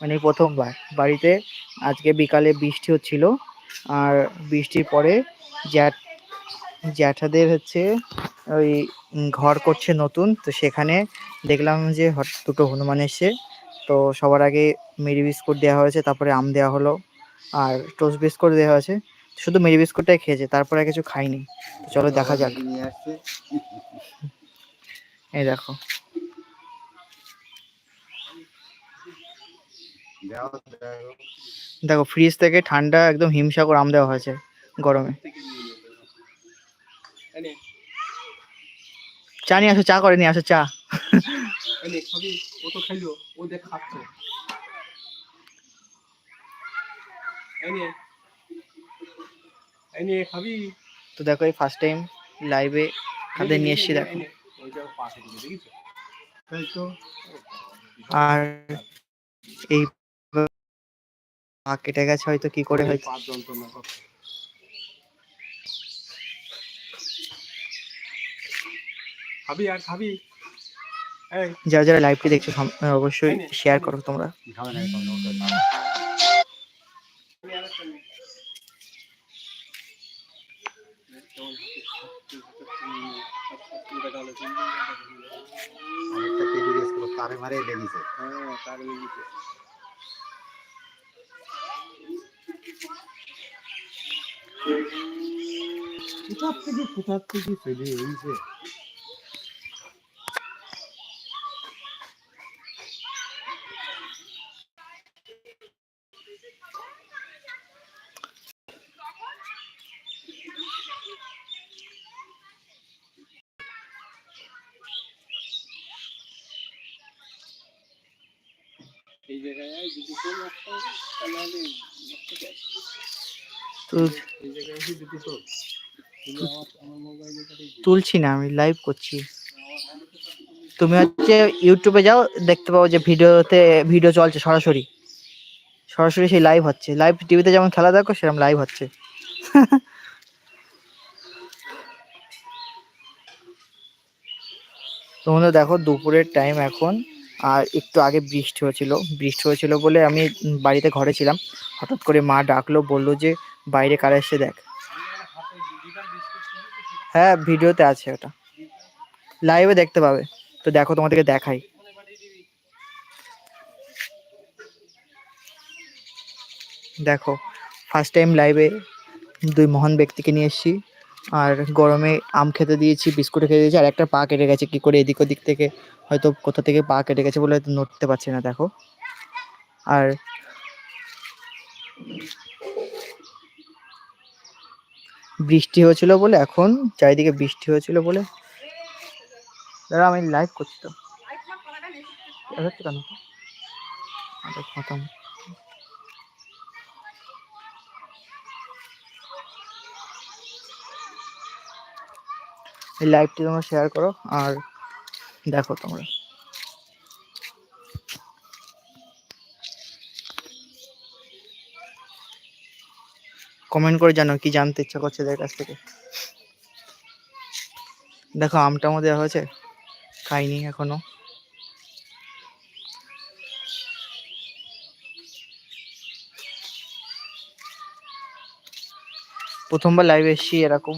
মানে প্রথমবার। বাড়িতে আজকে বিকালে বৃষ্টি হচ্ছিল আর বৃষ্টির পরে জ্যাঠ জ্যাঠাদের হচ্ছে ওই ঘর করছে নতুন। তো সেখানে দেখলাম যে দুটো হনুমান এসছে। তো সবার আগে মেরি বিস্কুট দেওয়া হয়েছে তারপরে আম দেওয়া হলো আর টোস্ট বিস্কুট দেওয়া হয়েছে। শুধু মেরি বিস্কুটটাই খেয়েছে তারপরে কিছু খাইনি। চলো দেখা যাক। এই দেখো দাও দাও দেখো ফ্রিজ থেকে ঠান্ডা একদম হিমসাগর আম দেওয়া হয়েছে গরমে। চা নিয়ে আসো চা করে নিয়ে আসো চা। তো দেখ এই ফার্স্ট টাইম লাইভে কাদের নিয়ে এসছি দেখো। আর এই পা কেটে গেছে হয়তো কি করে করছে খাবি আর খাবি। যারা যারা লাইভটি দেখছ অবশ্যই শেয়ার করো তোমরা। তারে মারে লেগেছে। হ্যাঁ তার লেগেছে। কোথার থেকে কোথার থেকে চলে এসেছে এই জায়গায় যদি তোর রাস্তা তাহলে তো তুলছি না, আমি লাইভ করছি। তুমি হচ্ছে ইউটিউবে যাও, দেখতে পাবো যে ভিডিওতে ভিডিও চলছে সরাসরি। সরাসরি সেই লাইভ হচ্ছে। লাইভ টিভিতে যেমন খেলা দেখো সেরকম লাইভ হচ্ছে। তোমরা দেখো দুপুরের টাইম এখন। আর একটু আগে বৃষ্টি হয়েছিল। বৃষ্টি হয়েছিল বলে আমি বাড়িতে ঘরে ছিলাম। হঠাৎ করে মা ডাকলো, বলল যে, বাইরে কারা এসে দেখ? হ্যাঁ ভিডিওতে আছে ওটা। লাইভে দেখতে পাবে। তো দেখো তোমাদেরকে দেখাই। দেখো ফার্স্ট টাইম লাইভে দুই মহান ব্যক্তিকে নিয়ে এসেছি। আর গরমে আম খেতে দিয়েছি, বিস্কুট খেতে দিয়েছি, আর একটা পা কেটে গেছে। কি করে এদিক ওদিক থেকে হয়তো কোথা থেকে পা কেটে গেছে বলে হয়তো নড়তে পারছি না, দেখো। আর বৃষ্টি হয়েছিল বলে এখন চারিদিকে বৃষ্টি হয়েছিল বলে। দাদা আমি লাইভ করছি তো। আচ্ছা, এই লাইভটি তোমরা শেয়ার করো আর দেখো তোমরা। কমেন্ট করে জানো কি জানতে ইচ্ছা করছে এদের কাছ থেকে। দেখো আমটামও দেওয়া হয়েছে, খাইনি এখনও। প্রথমবার লাইভে এসেছি এরকম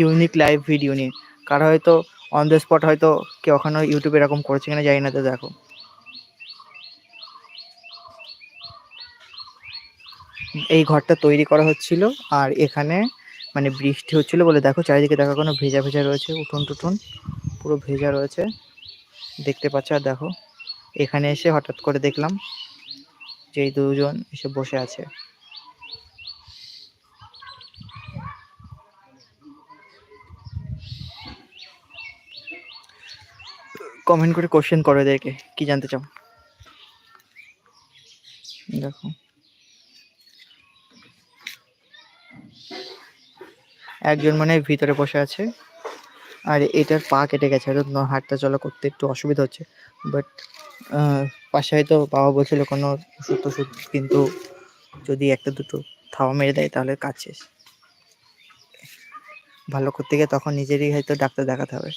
ইউনিক লাইভ ভিডিও নিয়ে। কারও হয়তো অন দ্য স্পট হয়তো কেউ ওখানে ইউটিউবে এরকম করেছে কিনা জানি না, তো দেখো। ঘরটা তৈরি করা হচ্ছিল আর এখানে মানে বৃষ্টি হচ্ছিল বলে দেখো, চারিদিকে দেখো কোনো ভেজা ভেজা রয়েছে, উঠোন টুঠোন পুরো ভেজা রয়েছে। দেখতে পাচ্ছ আর দেখো, এখানে এসে হঠাৎ করে দেখলাম যে এই দুজন এসে বসে আছে। কমেন্ট করে কোশ্চেন করো এদেরকে, কি জানতে চাও? দেখো। একজন মানে ভিতরে বসে আছে। আর এটার পা কেটে গেছে, হয়তো হাঁটতে চলা করতে একটু অসুবিধা হচ্ছে। বাট পাশে হয়তো বাবা বলছিল কোনো ওষুধ টষুধ, কিন্তু যদি একটা দুটো থাওয়া মেরে দেয় তাহলে কাজ শেষ। ভালো করতে গিয়ে তখন নিজেরই হয়তো ডাক্তার দেখাতে হবে।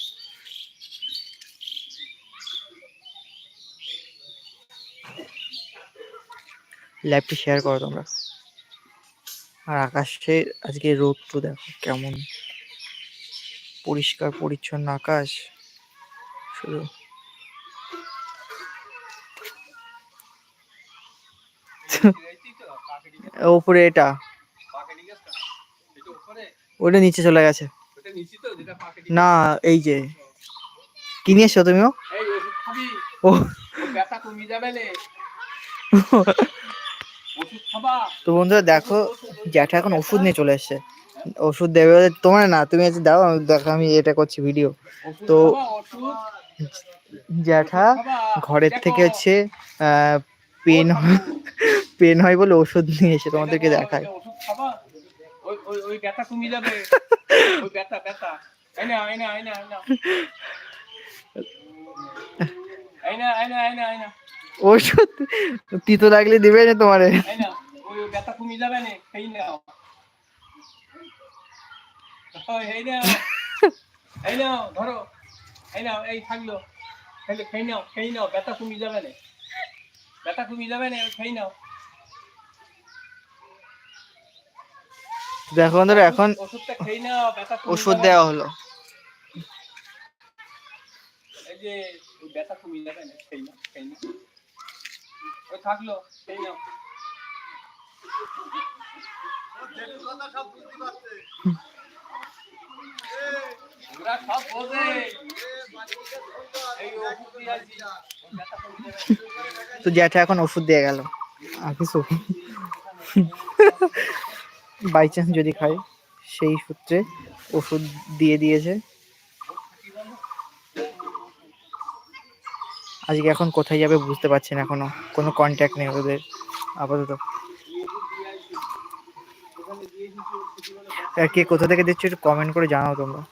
লাইভটি শেয়ার করো তোমরা। আর আকাশে আজকে রোদ তো দেখো কেমন। পরিষ্কার পরিচ্ছন্ন আকাশ। শুধু ওপরে এটা। ওটা নিচে চলে গেছে। না এই যে। কি নিয়ে এসছো তুমিও? ও। ব্যথা কমে যাবে তো বন্ধুরা দেখো, জ্যাঠা এখন ওষুধ নিয়ে চলে এসছে। ওষুধ দেবে তোমার না, তুমি হচ্ছে দাও, আমি দেখো, আমি এটা করছি ভিডিও তো জ্যাঠা ঘরের থেকে হচ্ছে পেন পেন হয় বলে ওষুধ নিয়ে এসে তোমাদেরকে দেখায়। ওই ব্যথা কমে যাবে ওই ব্যথা ব্যথা ওষুধ? তিতো লাগলে দিবে না তোমারে। ব্যথা কমে যাবে না নাও। ওই এই নাও এই নাও ধরো এই নাও এই থাকল। খেলে খেয়ে নাও খেয়ে নাও ব্যথা কমে যাবে না। ব্যথা কমে যাবে না খেয়ে নাও। দেখো বন্ধুরা এখন ওষুধটা খেয়ে নাও ব্যথা ওষুধ দেওয়া হলো। এই যে ব্যথা কমে যাবে না নাও খেয়ে নাও। থাকল খেয়ে নাও। সব তো জ্যাঠা এখন ওষুধ দিয়ে গেল। আর কিছু বাই চান্স যদি খাই সেই সূত্রে ওষুধ দিয়ে দিয়েছে। আজকে এখন কোথায় যাবে বুঝতে পারছি না এখনও। কোনো কন্ট্যাক্ট নেই ওদের, আপাতত। আর কে কোথা থেকে দিচ্ছ একটু কমেন্ট করে জানাও তোমরা।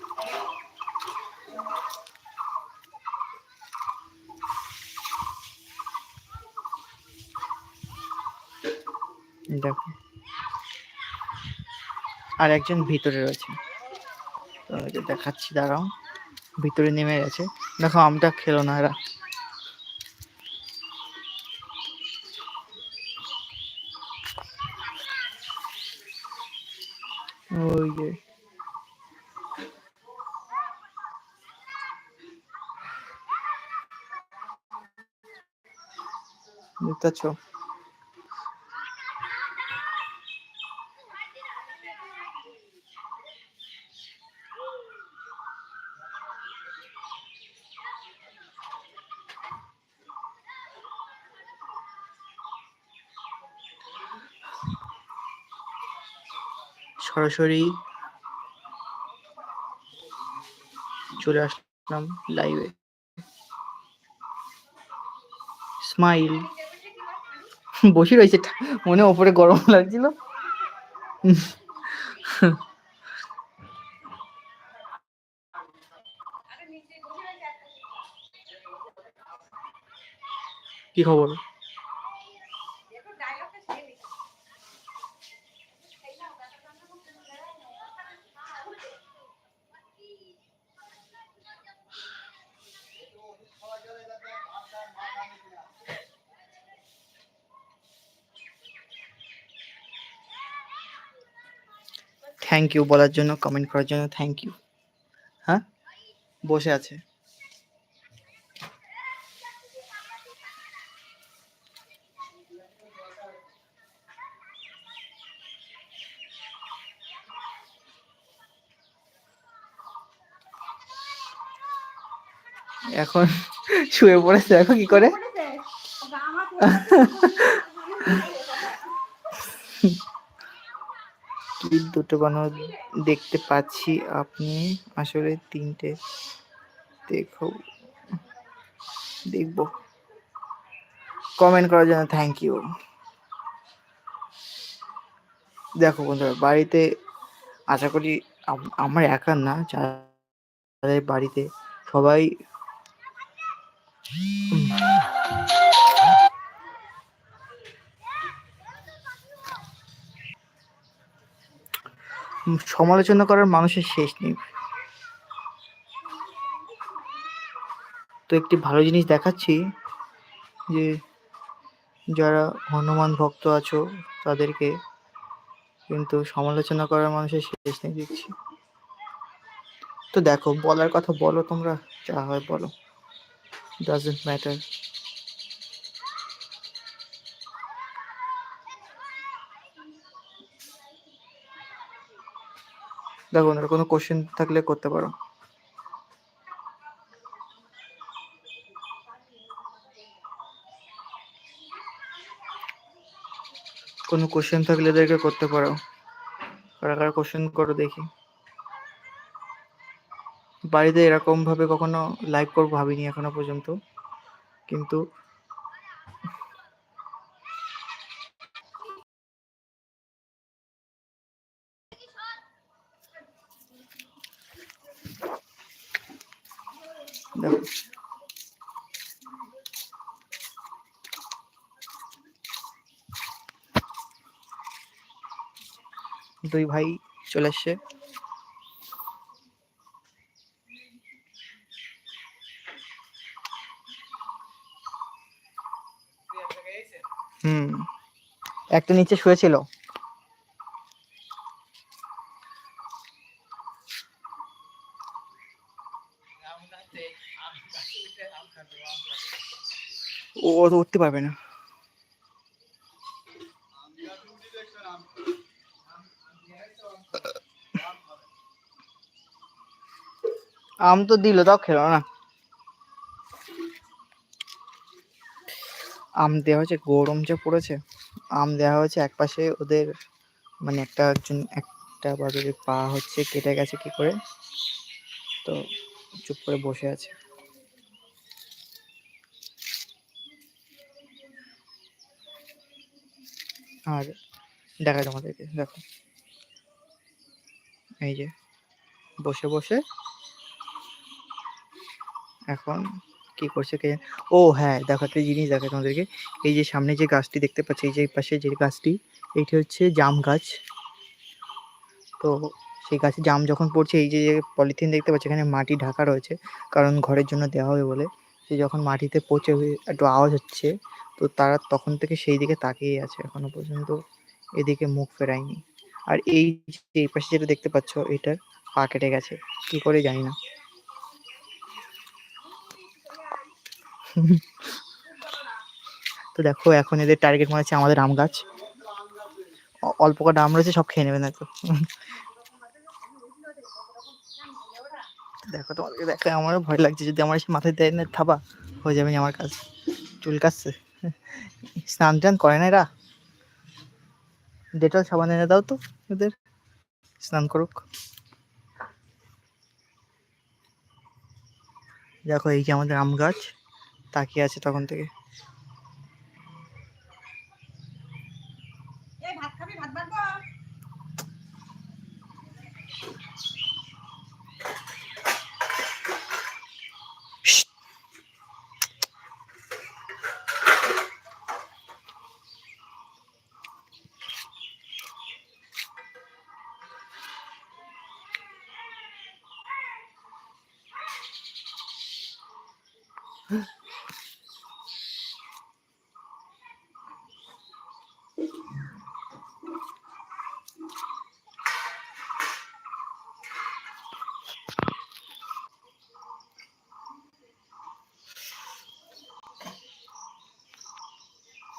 আর একজন ভিতরে রয়েছে। দেখাচ্ছি, দাঁড়াও। ভিতরে নেমে গেছে। দেখো আমটা খেলো না, এরা ওই যে দেখতে সরাসরি চলে আসলাম লাইভে স্মাইল বসে রয়েছে মনে ওপরে গরম লাগছিল। কি খবর? থ্যাংক ইউ বলার জন্য কমেন্ট করার জন্য থ্যাংক ইউ হ্যাঁ? বসে আছে। এখন শুয়ে পড়েছে দেখো কি করে? বানর দেখতে পাচ্ছি আপনি। আসলে তিনটে দেখো, দেখব। কমেন্ট করার জন্য থ্যাংক ইউ দেখো বন্ধুরা, বাড়িতে আশা করি আমার একার না যাদের বাড়িতে সবাই সমালোচনা করার মানুষের শেষ নেই। তো একটি ভালো জিনিস দেখাচ্ছি যে যারা হনুমান ভক্ত আছো, তাদেরকে কিন্তু সমালোচনা করার মানুষের শেষ নেই দেখছি। তো দেখো, বলার কথা বলো তোমরা, যা হয় বলো। ডাজেন্ট ম্যাটার দেখো ওনার কোনো কোশ্চেন থাকলে করতে পারো। কোনো কোশ্চেন থাকলে এদেরকে করতে পারো। কারা কারা কোশ্চেন করো দেখি। বাড়িতে এরকম ভাবে কখনো লাইভ করব ভাবিনি এখনও পর্যন্ত। কিন্তু দুই ভাই চলে এসছে হুম। একটা নিচে শুয়েছিল। ও তো উঠতে পারবে না। আম তো দিল, তাও খেলো না। আম দেওয়া হয়েছে, গরম যে পড়েছে, আম দেওয়া হয়েছে এক পাশে ওদের মানে একটা একজন, একটা বাদুড়ের পা হচ্ছে, কেটে গেছে কি করে, তো চুপ করে বসে আছে। আর দেখা তোমাদেরকে, দেখো। এই যে, বসে বসে। এখন কি করছে কে ও হ্যাঁ দেখো একটা জিনিস দেখো তোমাদেরকে। এই যে সামনে যে গাছটি দেখতে পাচ্ছি, এই যে পাশে যে গাছটি, এইটি হচ্ছে জাম গাছ। তো সেই গাছে জাম যখন পড়ছে, এই যে পলিথিন দেখতে পাচ্ছি, এখানে মাটি ঢাকা রয়েছে, কারণ ঘরের জন্য দেওয়া হবে বলে। সে যখন মাটিতে পচে একটু আওয়াজ হচ্ছে তো তারা তখন থেকে সেই দিকে তাকিয়ে আছে এখনও পর্যন্ত। এদিকে মুখ ফেরায়নি। আর এই এই পাশে যেটা দেখতে পাচ্ছ, এটার পা কেটে গেছে। কি করে জানি না। তো দেখো, এখন এদের টার্গেট মনে হচ্ছে আমাদের আম গাছ। অল্প কটা আম রয়েছে, সব খেয়ে নেবে না তো। দেখো তোমাকে দেখো আমারও ভয় লাগছে। যদি আমার এসে মাথায় দেয় না থাবা, হয়ে যাবে আমার কাজ। চুল কাচ্ছে স্নান টান করে না এরা? ডেটল সাবান এনে দাও তো এদের। স্নান করুক। দেখো এই যে আমাদের আম গাছ, তাকিয়ে আছে তখন থেকে।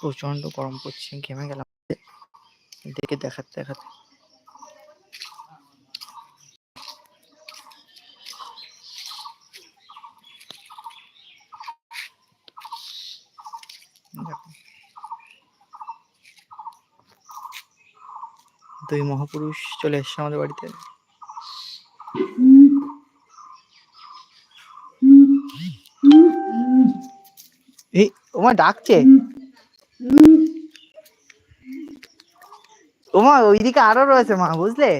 প্রচণ্ড গরম পড়ছে ঘেমে গেলাম। দেখে দেখাতে দেখাতে। দুই মহাপুরুষ চলে এসছে আমাদের বাড়িতে। এই, ওমা ডাকছে। ওমা, ওইদিকে আরও রয়েছে মা, বুঝলে?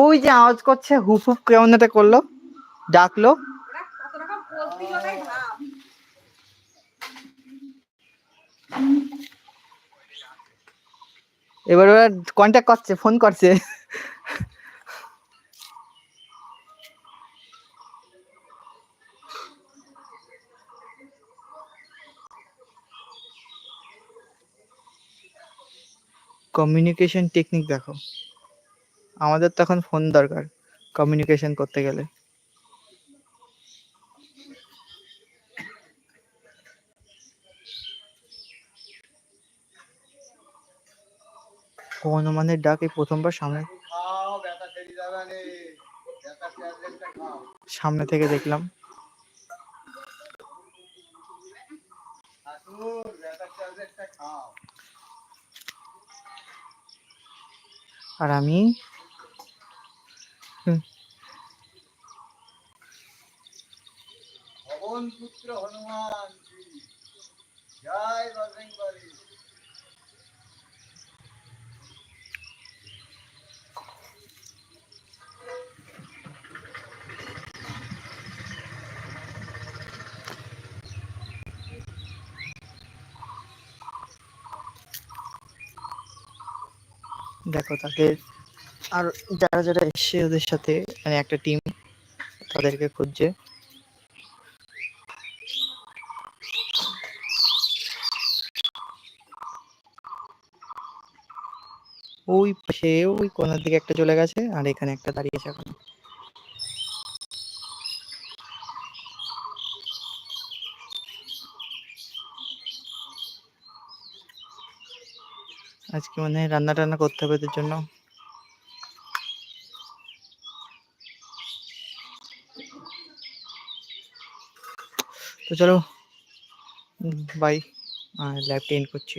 ওই যে আওয়াজ করছে হুপ হুপ কেমন একটা করল, ডাকলো। এবার ওরা কন্ট্যাক্ট করছে ফোন করছে। কমিউনিকেশন টেকনিক দেখো। আমাদের তো এখন ফোন দরকার কমিউনিকেশন করতে গেলে। হনুমানের ডাক এই প্রথমবার সামনে সামনে থেকে দেখলাম। আর আমি? পুত্র হনুমান জয় দেখো তাদের আর যারা যারা এসছে ওদের সাথে মানে একটা টিম তাদেরকে খুঁজছে। ওই সে ওই কোনার দিকে একটা চলে গেছে, আর এখানে একটা দাঁড়িয়েছে এখন। আজকে মানে রান্না টান্না করতে হবে এদের জন্য। তো চলো বাই লাইভটা এন্ড করছি।